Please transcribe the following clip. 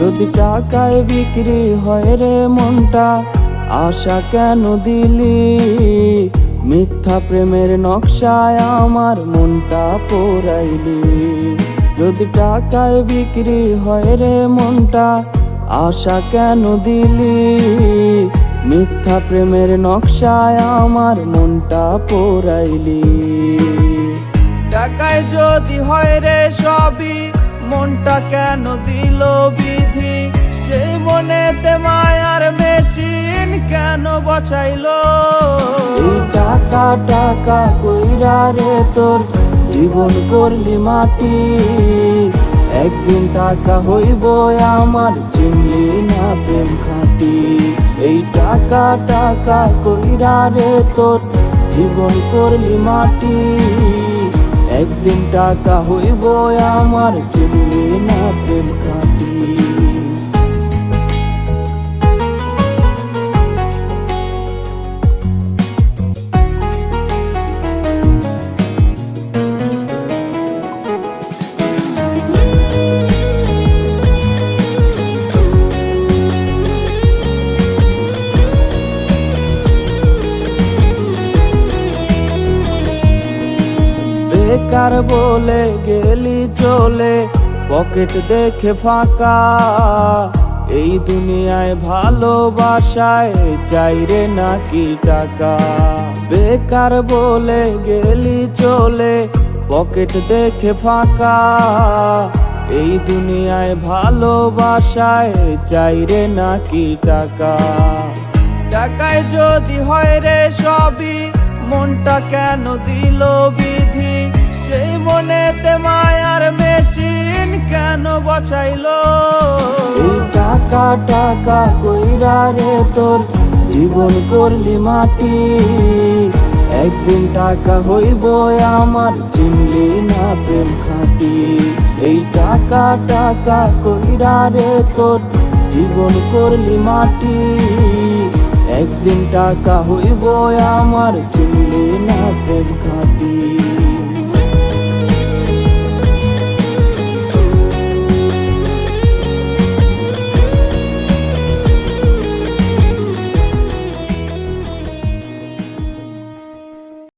যদি টাকায় বিক্রি হয় রে মনটা, আশা কেন দিলি? মিথ্যা প্রেমের নকশায় আমার মনটা পোড়াইলি। যদি টাকায় বিক্রি হয় রে মনটা, আশা কেন দিলি? মিথ্যা প্রেমের নকশায় আমার মনটা পোড়াইলি। টাকায় যদি হয় রে সবই মনটা কেন দিল বিধি? সেই মনেতে মায়ার মেশিন কেন বসাইলো? টাকা টাকা কইরা রে তোর জীবন করলি মাটি। একদিন টাকা হইব আমার চিনলি না প্রেম খাটি। এই টাকা টাকা কইরা রে তোর জীবন করলি মাটি। একদিন টাকা হইব আমার চিনলি না প্রেম খাটি। বেকার বলে গেলি চলে, পকেট দেখে ফাঁকা। এই দুনিয়ায় ভালোবাসায় চাইরে নাকি টাকা? বেকার বলে গেলি চলে, পকেট দেখে ফাঁকা। এই দুনিয়ায় ভালোবাসায় চাইরে নাকি টাকা? টাকায় যদি হয় রে সবই, মনটা কেন দিল বিধি? সেই মনেতে মায়ার মেশিন কেন বসাইলো? টাকা টাকা কইরা রে তোর জীবন করলি মাটি। একদিন টাকা হইব আমার চিনলি না প্রেম খাটি। এই টাকা টাকা কইরা রে তোর জীবন করলি মাটি। একদিন টাকা হইব আমার চিনলি না প্রেম খাটি।